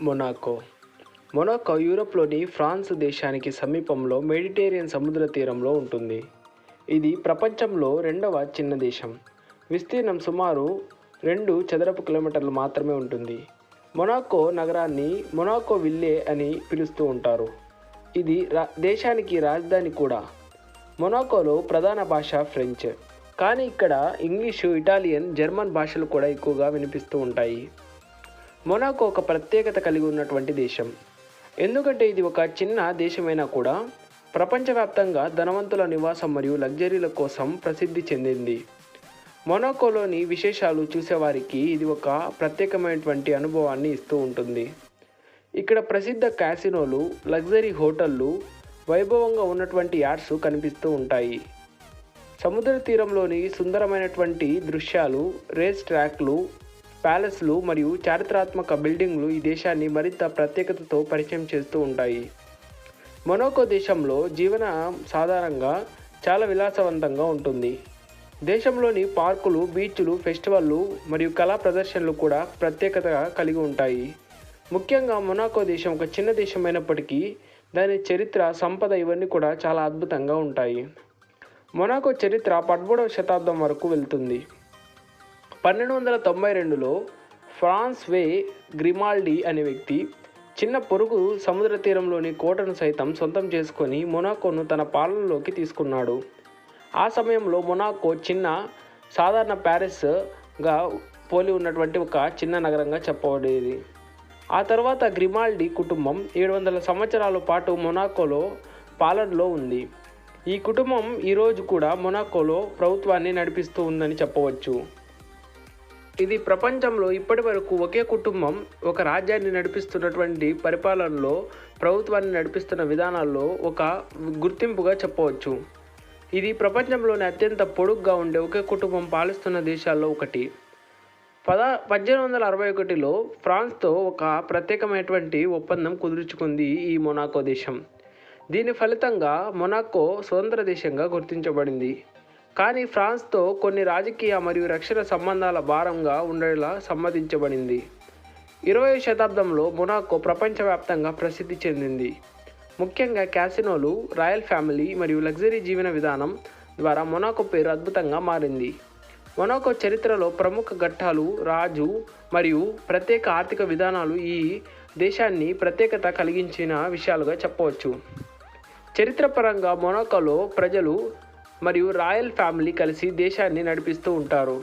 Monaco Monaco యూరప్లోని France దేశానికి సమీపంలో Mediterranean సముద్ర తీరంలో ఉంటుంది. ఇది ప్రపంచంలో రెండవ చిన్న దేశం. విస్తీర్ణం సుమారు రెండు చదరపు కిలోమీటర్లు మాత్రమే ఉంటుంది. మొనాకో నగరాన్ని మొనాకో విల్లే అని పిలుస్తూ ఉంటారు. ఇది రా దేశానికి రాజధాని కూడా. మొనాకోలో ప్రధాన భాష ఫ్రెంచ్ కానీ ఇక్కడ ఇంగ్లీషు ఇటాలియన్ జర్మన్ భాషలు కూడా ఎక్కువగా వినిపిస్తూ ఉంటాయి. మొనాకో ఒక ప్రత్యేకత కలిగి ఉన్నటువంటి దేశం. ఎందుకంటే ఇది ఒక చిన్న దేశమైనా కూడా ప్రపంచవ్యాప్తంగా ధనవంతుల నివాసం మరియు లగ్జరీల కోసం ప్రసిద్ధి చెందింది. మొనాకోలోని విశేషాలు చూసేవారికి ఇది ఒక ప్రత్యేకమైనటువంటి అనుభవాన్ని ఇస్తూ ఉంటుంది. ఇక్కడ ప్రసిద్ధ క్యాసినోలు లగ్జరీ హోటళ్ళు వైభవంగా ఉన్నటువంటి యాడ్స్ కనిపిస్తూ ఉంటాయి. సముద్ర తీరంలోని సుందరమైనటువంటి దృశ్యాలు రేస్ ట్రాక్లు ప్యాలెస్లు మరియు చారిత్రాత్మక బిల్డింగ్లు ఈ దేశాన్ని మరింత ప్రత్యేకతతో పరిచయం చేస్తూ ఉంటాయి. మొనాకో దేశంలో జీవన సాధారణంగా చాలా విలాసవంతంగా ఉంటుంది. దేశంలోని పార్కులు బీచ్లు ఫెస్టివల్లు మరియు కళా ప్రదర్శనలు కూడా ప్రత్యేకతగా కలిగి ఉంటాయి. ముఖ్యంగా మొనాకో దేశం ఒక చిన్న దేశమైనప్పటికీ దాని చరిత్ర సంపద ఇవన్నీ కూడా చాలా అద్భుతంగా ఉంటాయి. మొనాకో చరిత్ర పదమూడవ శతాబ్దం వరకు వెళ్తుంది. పన్నెండు వందల తొంభై రెండులో ఫ్రాన్స్ వే గ్రిమాల్డీ అనే వ్యక్తి చిన్న పొరుగు సముద్ర తీరంలోని కోటను సైతం సొంతం చేసుకొని మొనాకోను తన పాలనలోకి తీసుకున్నాడు. ఆ సమయంలో మొనాకో చిన్న సాధారణ ప్యారిస్గా పోలి ఉన్నటువంటి ఒక చిన్న నగరంగా చెప్పబడేది. ఆ తర్వాత గ్రిమాల్డీ కుటుంబం ఏడు వందల సంవత్సరాల పాటు మొనాకోలో పాలనలో ఉంది. ఈ కుటుంబం ఈరోజు కూడా మొనాకోలో ప్రభుత్వాన్ని నడిపిస్తూ ఉందని చెప్పవచ్చు. ఇది ప్రపంచంలో ఇప్పటి వరకు ఒకే కుటుంబం ఒక రాజ్యాన్ని నడిపిస్తున్నటువంటి పరిపాలనలో ప్రభుత్వాన్ని నడిపిస్తున్న విధానాల్లో ఒక గుర్తింపుగా చెప్పవచ్చు. ఇది ప్రపంచంలోనే అత్యంత పొడుగ్గా ఉండే ఒకే కుటుంబం పాలిస్తున్న దేశాల్లో ఒకటి. పద పద్దెనిమిది వందల అరవై ఒకటిలో ఫ్రాన్స్తో ఒక ప్రత్యేకమైనటువంటి ఒప్పందం కుదుర్చుకుంది ఈ మొనాకో దేశం. దీని ఫలితంగా మొనాకో స్వతంత్ర దేశంగా గుర్తించబడింది. కానీ ఫ్రాన్స్తో కొన్ని రాజకీయ మరియు రక్షణ సంబంధాల భారంగా ఉండేలా సమ్మతించబడింది. ఇరవై శతాబ్దంలో మొనాకో ప్రపంచవ్యాప్తంగా ప్రసిద్ధి చెందింది. ముఖ్యంగా క్యాసినోలు రాయల్ ఫ్యామిలీ మరియు లగ్జరీ జీవన విధానం ద్వారా మొనాకో పేరు అద్భుతంగా మారింది. మొనాకో చరిత్రలో ప్రముఖ ఘట్టాలు రాజు మరియు ప్రత్యేక ఆర్థిక విధానాలు ఈ దేశాన్ని ప్రత్యేకత కలిగించిన విషయాలుగా చెప్పవచ్చు. చరిత్రపరంగా మొనాకోలో ప్రజలు మరియు రాయల్ ఫ్యామిలీ కలిసి దేశాన్ని నడిపిస్తూ ఉంటారు.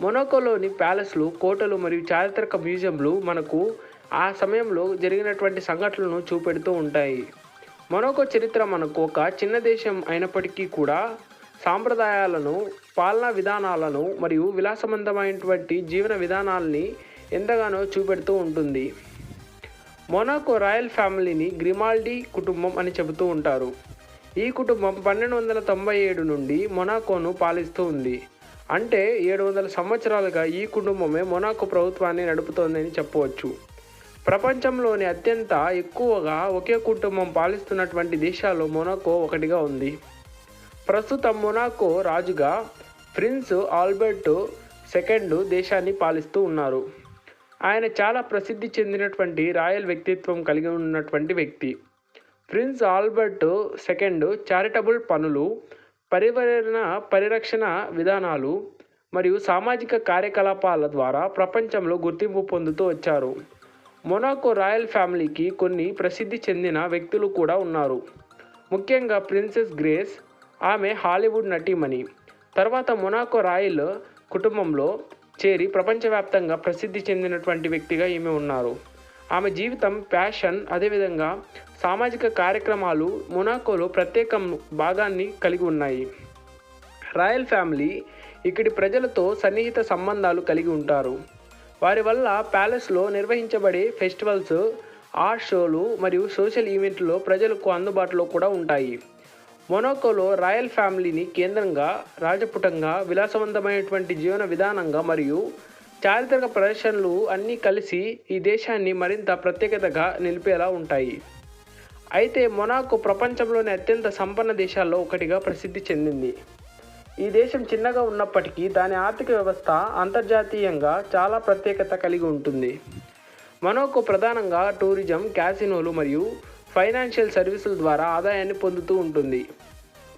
మొనాకోలోని ప్యాలెస్లు కోటలు మరియు చారిత్రక మ్యూజియంలు మనకు ఆ సమయంలో జరిగినటువంటి సంఘటనలను చూపెడుతూ ఉంటాయి. మొనాకో చరిత్ర మనకు ఒక చిన్న దేశం అయినప్పటికీ కూడా సాంప్రదాయాలను పాలనా విధానాలను మరియు విలాసవంతమైనటువంటి జీవన విధానాల్ని ఎంతగానో చూపెడుతూ ఉంటుంది. మొనాకో రాయల్ ఫ్యామిలీని గ్రిమాల్డీ కుటుంబం అని చెబుతూ ఉంటారు. ఈ కుటుంబం పన్నెండు వందల తొంభై ఏడు నుండి మొనాకోను పాలిస్తూ ఉంది. అంటే ఏడు వందల సంవత్సరాలుగా ఈ కుటుంబమే మొనాకో ప్రభుత్వాన్ని నడుపుతోందని చెప్పవచ్చు. ప్రపంచంలోని అత్యంత ఎక్కువగా ఒకే కుటుంబం పాలిస్తున్నటువంటి దేశాల్లో మొనాకో ఒకటిగా ఉంది. ప్రస్తుతం మొనాకో రాజుగా ప్రిన్స్ ఆల్బర్ట్ సెకండ్ దేశాన్ని పాలిస్తూ ఉన్నారు. ఆయన చాలా ప్రసిద్ధి చెందినటువంటి రాయల్ వ్యక్తిత్వం కలిగి ఉన్నటువంటి వ్యక్తి. ప్రిన్స్ ఆల్బర్ట్ సెకండ్ చారిటబుల్ పనులు పరివరణ పరిరక్షణ విధానాలు మరియు సామాజిక కార్యకలాపాల ద్వారా ప్రపంచంలో గుర్తింపు పొందుతూ వచ్చారు. మొనాకో రాయల్ ఫ్యామిలీకి కొన్ని ప్రసిద్ధి చెందిన వ్యక్తులు కూడా ఉన్నారు. ముఖ్యంగా ప్రిన్సెస్ గ్రేస్ ఆమె హాలీవుడ్ నటీమణి. తర్వాత మొనాకో రాయల్ కుటుంబంలో చేరి ప్రపంచవ్యాప్తంగా ప్రసిద్ధి చెందినటువంటి వ్యక్తిగా ఈమె ఉన్నారు. ఆమె జీవితం ప్యాషన్ అదేవిధంగా సామాజిక కార్యక్రమాలు మొనాకోలో ప్రత్యేక భాగాన్ని కలిగి ఉన్నాయి. రాయల్ ఫ్యామిలీ ఇక్కడి ప్రజలతో సన్నిహిత సంబంధాలు కలిగి ఉంటారు. వారి వల్ల ప్యాలెస్లో నిర్వహించబడే ఫెస్టివల్స్ ఆర్ట్ షోలు మరియు సోషల్ ఈవెంట్లో ప్రజలకు అందుబాటులో కూడా ఉంటాయి. మొనాకోలో రాయల్ ఫ్యామిలీని కేంద్రంగా రాజపుటంగా విలాసవంతమైనటువంటి జీవన విధానంగా మరియు చారిత్రక ప్రదర్శనలు అన్నీ కలిసి ఈ దేశాన్ని మరింత ప్రత్యేకతగా నిలిపేలా ఉంటాయి. అయితే మొనాకో ప్రపంచంలోని అత్యంత సంపన్న దేశాల్లో ఒకటిగా ప్రసిద్ధి చెందింది. ఈ దేశం చిన్నగా ఉన్నప్పటికీ దాని ఆర్థిక వ్యవస్థ అంతర్జాతీయంగా చాలా ప్రత్యేకత కలిగి ఉంటుంది. మొనాకో ప్రధానంగా టూరిజం క్యాసినోలు మరియు ఫైనాన్షియల్ సర్వీసుల ద్వారా ఆదాయాన్ని పొందుతూ ఉంటుంది.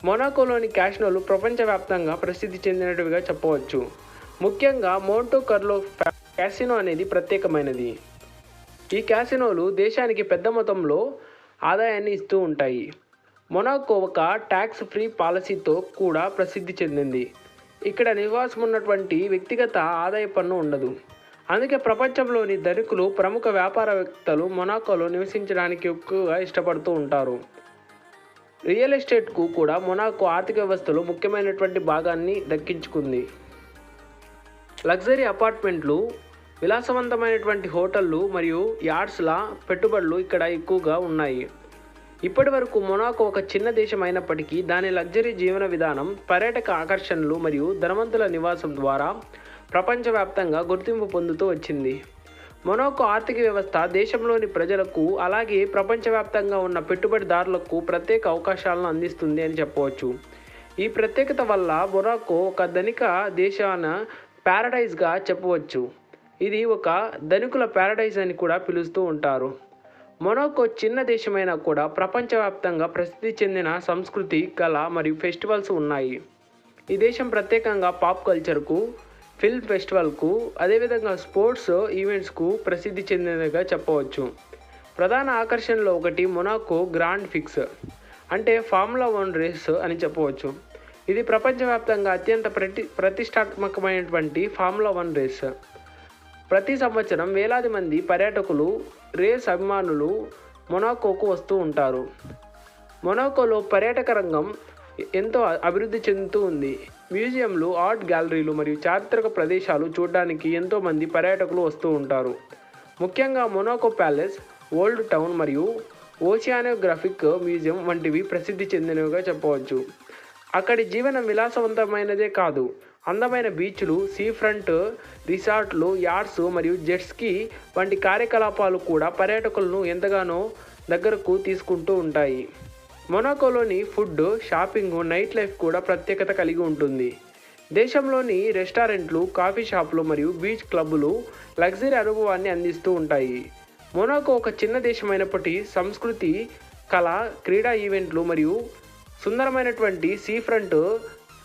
మొనాకోలోని క్యాసినోలు ప్రపంచవ్యాప్తంగా ప్రసిద్ధి చెందినట్టుగా చెప్పవచ్చు. ముఖ్యంగా మోంటో కర్లో క్యాసినో అనేది ప్రత్యేకమైనది. ఈ క్యాసినోలు దేశానికి పెద్ద మొత్తంలో ఆదాయాన్ని ఇస్తూ ఉంటాయి. మొనాకో ఒక ట్యాక్స్ ఫ్రీ పాలసీతో కూడా ప్రసిద్ధి చెందింది. ఇక్కడ నివాసం ఉన్నటువంటి వ్యక్తిగత ఆదాయ పన్ను ఉండదు. అందుకే ప్రపంచంలోని ధనికులు ప్రముఖ వ్యాపారవేత్తలు మొనాకోలో నివసించడానికి ఎక్కువగా ఇష్టపడుతూ ఉంటారు. రియల్ ఎస్టేట్కు కూడా మొనాకో ఆర్థిక వ్యవస్థలో ముఖ్యమైనటువంటి భాగాన్ని దక్కించుకుంది. లగ్జరీ అపార్ట్మెంట్లు విలాసవంతమైనటువంటి హోటళ్ళు మరియు యార్డ్స్ల పెట్టుబడులు ఇక్కడ ఎక్కువగా ఉన్నాయి. ఇప్పటి వరకు మొనాకో ఒక చిన్న దేశం అయినప్పటికీ దాని లగ్జరీ జీవన విధానం పర్యాటక ఆకర్షణలు మరియు ధనవంతుల నివాసం ద్వారా ప్రపంచవ్యాప్తంగా గుర్తింపు పొందుతూ వచ్చింది. మొనాకో ఆర్థిక వ్యవస్థ దేశంలోని ప్రజలకు అలాగే ప్రపంచవ్యాప్తంగా ఉన్న పెట్టుబడిదారులకు ప్రత్యేక అవకాశాలను అందిస్తుంది అని చెప్పవచ్చు. ఈ ప్రత్యేకత వల్ల మొనాకో ఒక ధనిక దేశాన ప్యారడైజ్గా చెప్పవచ్చు. ఇది ఒక ధనికుల ప్యారడైజ్ అని కూడా పిలుస్తూ ఉంటారు. మొనాకో చిన్న దేశమైనా కూడా ప్రపంచవ్యాప్తంగా ప్రసిద్ధి చెందిన సంస్కృతి కళ మరియు ఫెస్టివల్స్ ఉన్నాయి. ఈ దేశం ప్రత్యేకంగా పాప్ కల్చర్కు ఫిల్మ్ ఫెస్టివల్కు అదేవిధంగా స్పోర్ట్స్ ఈవెంట్స్కు ప్రసిద్ధి చెందినదిగా చెప్పవచ్చు. ప్రధాన ఆకర్షణలో ఒకటి మొనాకో గ్రాండ్ ఫిక్స్ అంటే ఫార్ములా వన్ రేస్ అని చెప్పవచ్చు. ఇది ప్రపంచవ్యాప్తంగా అత్యంత ప్రతి ప్రతిష్టాత్మకమైనటువంటి ఫార్ములా వన్ రేస్. ప్రతి సంవత్సరం వేలాది మంది పర్యాటకులు రేస్ అభిమానులు మొనాకోకు వస్తూ ఉంటారు. మొనాకోలో పర్యాటక రంగం ఎంతో అభివృద్ధి చెందుతూ ఉంది. మ్యూజియంలు ఆర్ట్ గ్యాలరీలు మరియు చారిత్రక ప్రదేశాలు చూడడానికి ఎంతోమంది పర్యాటకులు వస్తూ ఉంటారు. ముఖ్యంగా మొనాకో ప్యాలెస్ ఓల్డ్ టౌన్ మరియు ఓషియానోగ్రాఫిక్ మ్యూజియం వంటివి ప్రసిద్ధి చెందినవిగా చెప్పవచ్చు. అక్కడి జీవనం విలాసవంతమైనదే కాదు. అందమైన బీచ్లు సీ ఫ్రంట్ రిసార్ట్లు యార్డ్స్ మరియు జెట్స్కి వంటి కార్యకలాపాలు కూడా పర్యాటకులను ఎంతగానో దగ్గరకు తీసుకుంటూ ఉంటాయి. మొనాకోలోని ఫుడ్ షాపింగ్ నైట్ లైఫ్ కూడా ప్రత్యేకత కలిగి ఉంటుంది. దేశంలోని రెస్టారెంట్లు కాఫీ షాపులు మరియు బీచ్ క్లబ్బులు లగ్జరీ అనుభవాన్ని అందిస్తూ ఉంటాయి. మొనాకో ఒక చిన్న దేశమైనప్పటి సంస్కృతి కళ క్రీడా ఈవెంట్లు మరియు సుందరమైనటువంటి సీ ఫ్రంట్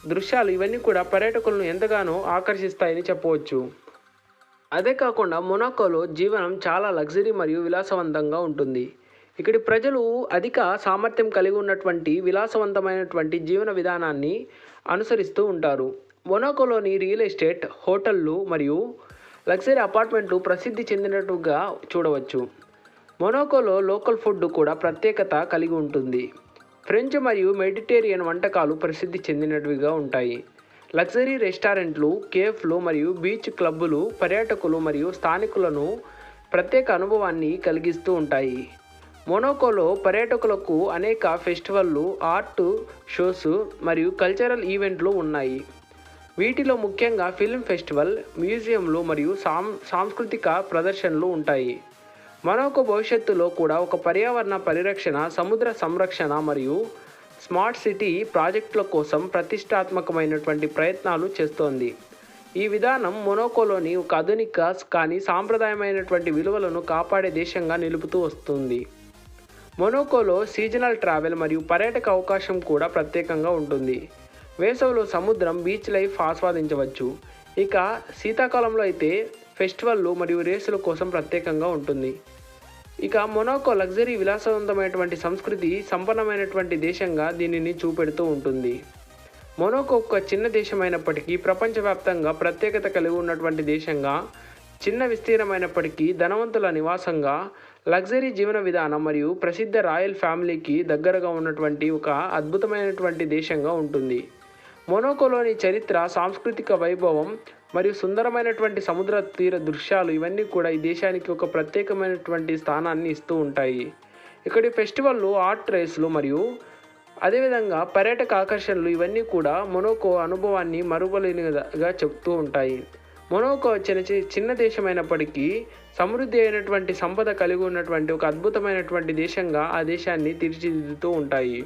దృశ్యాలు ఇవన్నీ కూడా పర్యాటకులను ఎంతగానో ఆకర్షిస్తాయని చెప్పవచ్చు. అదే కాకుండా మొనాకోలో జీవనం చాలా లగ్జరీ మరియు విలాసవంతంగా ఉంటుంది. ఇక్కడి ప్రజలు అధిక సామర్థ్యం కలిగి ఉన్నటువంటి విలాసవంతమైనటువంటి జీవన విధానాన్ని అనుసరిస్తూ ఉంటారు. మొనాకోలోని రియల్ ఎస్టేట్ హోటళ్ళు మరియు లగ్జరీ అపార్ట్మెంట్లు ప్రసిద్ధి చెందినట్టుగా చూడవచ్చు. మొనాకోలో లోకల్ ఫుడ్ కూడా ప్రత్యేకత కలిగి ఉంటుంది. ఫ్రెంచ్ మరియు మెడిటేరియన్ వంటకాలు ప్రసిద్ధి చెందినవిగా ఉంటాయి. లగ్జరీ రెస్టారెంట్లు కేఫ్లు మరియు బీచ్ క్లబ్బులు పర్యాటకులు మరియు స్థానికులను ప్రత్యేక అనుభవాన్ని కలిగిస్తూ ఉంటాయి. మొనోకోలో పర్యాటకులకు అనేక ఫెస్టివల్లు ఆర్ట్ షోస్ మరియు కల్చరల్ ఈవెంట్లు ఉన్నాయి. వీటిలో ముఖ్యంగా ఫిల్మ్ ఫెస్టివల్ మ్యూజియంలు మరియు సాం సాంస్కృతిక ప్రదర్శనలు ఉంటాయి. మరొక భవిష్యత్తులో కూడా ఒక పర్యావరణ పరిరక్షణ సముద్ర సంరక్షణ మరియు స్మార్ట్ సిటీ ప్రాజెక్టుల కోసం ప్రతిష్టాత్మకమైనటువంటి ప్రయత్నాలు చేస్తోంది. ఈ విధానం మొనోకోలోని ఒక ఆధునిక కానీ సాంప్రదాయమైనటువంటి విలువలను కాపాడే దేశంగా నిలుపుతూ వస్తుంది. మొనోకోలో సీజనల్ ట్రావెల్ మరియు పర్యాటక అవకాశం కూడా ప్రత్యేకంగా ఉంటుంది. వేసవిలో సముద్రం బీచ్ లైఫ్ ఆస్వాదించవచ్చు. ఇక శీతాకాలంలో అయితే ఫెస్టివల్లు మరియు రేసుల కోసం ప్రత్యేకంగా ఉంటుంది. ఇక మొనాకో లగ్జరీ విలాసవంతమైనటువంటి సంస్కృతి సంపన్నమైనటువంటి దేశంగా దీనిని చూపెడుతూ ఉంటుంది. మొనాకో ఒక చిన్న దేశమైనప్పటికీ ప్రపంచవ్యాప్తంగా ప్రత్యేకత కలిగి ఉన్నటువంటి దేశంగా చిన్న విస్తీర్ణమైనప్పటికీ ధనవంతుల నివాసంగా లగ్జరీ జీవన విధానం మరియు ప్రసిద్ధ రాయల్ ఫ్యామిలీకి దగ్గరగా ఉన్నటువంటి ఒక అద్భుతమైనటువంటి దేశంగా ఉంటుంది. మొనోకోలోని చరిత్ర సాంస్కృతిక వైభవం మరియు సుందరమైనటువంటి సముద్ర తీర దృశ్యాలు ఇవన్నీ కూడా ఈ దేశానికి ఒక ప్రత్యేకమైనటువంటి స్థానాన్ని ఇస్తూ ఉంటాయి. ఇక్కడి ఫెస్టివల్లు ఆర్ట్ రేసులు మరియు అదేవిధంగా పర్యాటక ఆకర్షణలు ఇవన్నీ కూడా మొనోకో అనుభవాన్ని మరువలేనిగా చెప్తూ ఉంటాయి. మొనోకో చిన్న చి- చిన్న దేశమైనప్పటికీ సమృద్ధి అయినటువంటి సంపద కలిగి ఉన్నటువంటి ఒక అద్భుతమైనటువంటి దేశంగా ఆ దేశాన్ని తీర్చిదిద్దుతూ ఉంటాయి.